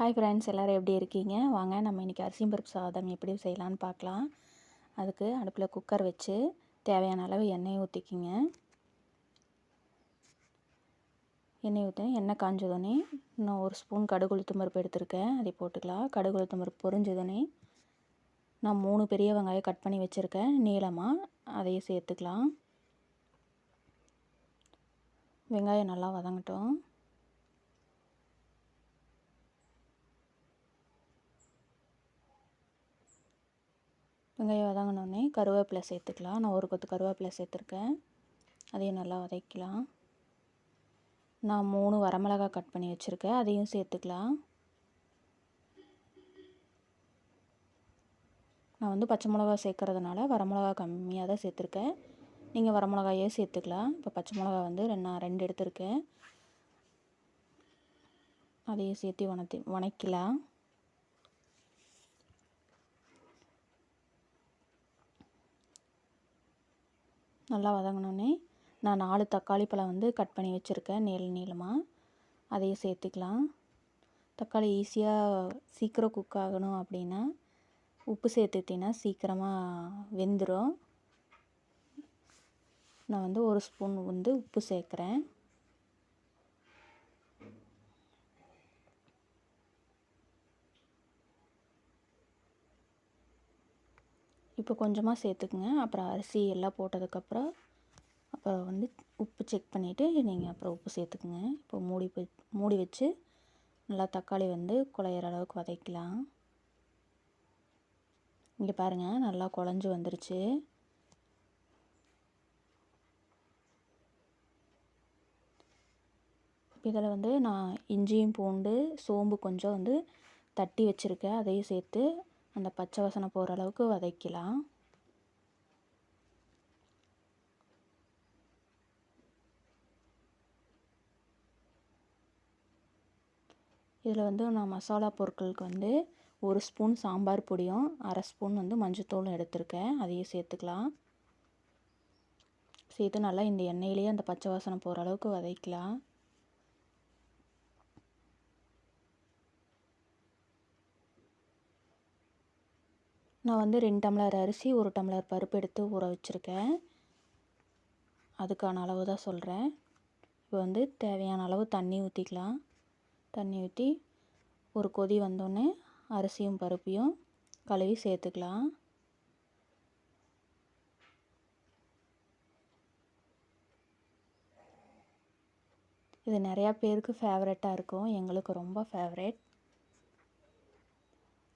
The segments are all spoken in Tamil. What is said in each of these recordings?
ஹாய் ஃப்ரெண்ட்ஸ் எல்லோரும் எப்படி இருக்கீங்க? வாங்க நம்ம இன்றைக்கி அரிசியும் பருப்பு சாதம் எப்படி செய்யலான்னு பார்க்கலாம். அதுக்கு அடுப்பில் குக்கர் வச்சு தேவையான அளவு எண்ணெய் ஊற்றிக்கிங்க எண்ணெய் ஊற்றி எண்ணெய் காஞ்சதுனே இன்னும் ஒரு ஸ்பூன் கடுகு உளுத்தம் பருப்பு எடுத்திருக்கேன். அதை போட்டுக்கலாம். கடுகு உளுத்தம் பருப்பு பொறிஞ்சதுனே நான் மூணு பெரிய வெங்காயம் கட் பண்ணி வச்சுருக்கேன். நீளமாக அதையும் சேர்த்துக்கலாம். வெங்காயம் நல்லா வதங்கட்டும். வெங்காயம் வதங்கினோடனே கருவேப்பிலை சேர்த்துக்கலாம். நான் ஒரு கொத்து கருவேப்பிலை சேர்த்துருக்கேன். அதையும் நல்லா வதக்கலாம் நான் மூணு வரமிளகா கட் பண்ணி வச்சுருக்கேன். அதையும் சேர்த்துக்கலாம். நான் வந்து பச்சை மிளகா சேர்க்குறதுனால வரமிளகா கம்மியாக தான் சேர்த்துருக்கேன். நீங்கள் வரமிளகாயே சேர்த்துக்கலாம். இப்போ பச்சை மிளகா வந்து நான் ரெண்டு எடுத்திருக்கேன். அதையும் சேர்த்து வணத்தி வணக்கலாம் நல்லா வதங்கினோடனே நான் நாலு தக்காளி பழம் வந்து கட் பண்ணி வச்சுருக்கேன் நீள நீளமாக அதையும் சேர்த்துக்கலாம். தக்காளி ஈஸியாக சீக்கிரம் குக் ஆகணும் அப்படின்னா உப்பு சேர்த்துட்டிங்கன்னா சீக்கிரமாக வெந்துடும் நான் வந்து ஒரு ஸ்பூன் வந்து உப்பு சேர்க்குறேன். இப்போ கொஞ்சமாக சேர்த்துக்குங்க. அப்புறம் அரிசி எல்லாம் போட்டதுக்கப்புறம் அப்புறம் வந்து உப்பு செக் பண்ணிவிட்டு நீங்கள் அப்புறம் உப்பு சேர்த்துக்குங்க. இப்போ மூடி மூடி வச்சு நல்லா தக்காளி வந்து குழையிற அளவுக்கு வதக்கலாம். இங்கே பாருங்கள் நல்லா குழஞ்சி வந்துருச்சு. இதில் வந்து நான் இஞ்சியும் பூண்டு சோம்பு கொஞ்சம் வந்து தட்டி வச்சுருக்கேன். அதையும் சேர்த்து அந்த பச்சை வசனை போகிற அளவுக்கு வதக்கலாம். இதில் வந்து நான் மசாலா பொருட்களுக்கு வந்து ஒரு ஸ்பூன் சாம்பார் பொடியும் அரை ஸ்பூன் வந்து மஞ்சத்தூளும் எடுத்திருக்கேன். அதையும் சேர்த்துக்கலாம். சேர்த்து நல்லா இந்த எண்ணெயிலேயே அந்த பச்சை வாசனை போகிற அளவுக்கு வதக்கலாம். நான் வந்து ரெண்டு டம்ளர் அரிசி ஒரு டம்ளர் பருப்பு எடுத்து ஊற வச்சுருக்கேன். அதுக்கான அளவு தான் சொல்கிறேன் இப்போ வந்து தேவையான அளவு தண்ணி ஊற்றிக்கலாம் தண்ணி ஊற்றி ஒரு கொதி வந்தோடனே அரிசியும் பருப்பையும் கழுவி சேர்த்துக்கலாம். இது நிறையா பேருக்கு ஃபேவரட்டாக இருக்கும். எங்களுக்கு ரொம்ப ஃபேவரெட்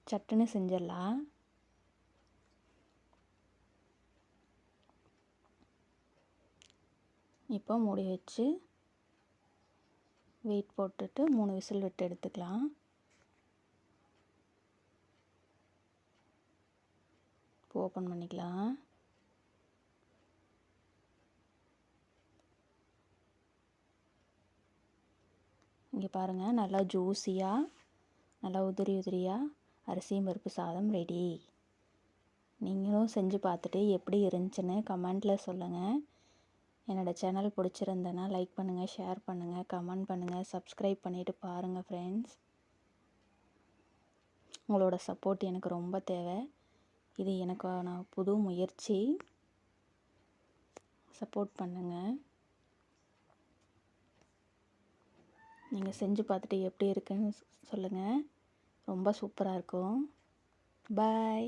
சட்டுன்னு செஞ்சிடலாம். இப்போ மூடி வச்சு வெயிட் போட்டுட்டு மூணு விசில் விட்டு எடுத்துக்கலாம். இப்போ ஓப்பன் பண்ணிக்கலாம். இங்கே பாருங்கள் நல்லா ஜூஸியாக நல்லா உதிரி உதிரியாக அரிசியும் பருப்பு சாதம் ரெடி நீங்களும் செஞ்சு பார்த்துட்டு எப்படி இருந்துச்சுன்னு கமெண்ட்டில் சொல்லுங்கள் என்னோடய சேனல் பிடிச்சிருந்தேன்னா லைக் பண்ணுங்கள் ஷேர் பண்ணுங்கள் கமெண்ட் பண்ணுங்கள் சப்ஸ்கிரைப் பண்ணிவிட்டு பாருங்கள் ஃப்ரெண்ட்ஸ் உங்களோட சப்போர்ட் எனக்கு ரொம்ப தேவை. இது எனக்கான புது முயற்சி. சப்போர்ட் பண்ணுங்கள் நீங்கள் செஞ்சு பார்த்துட்டு எப்படி இருக்குன்னு சொல்லுங்கள் ரொம்ப சூப்பராக இருக்கும். பாய்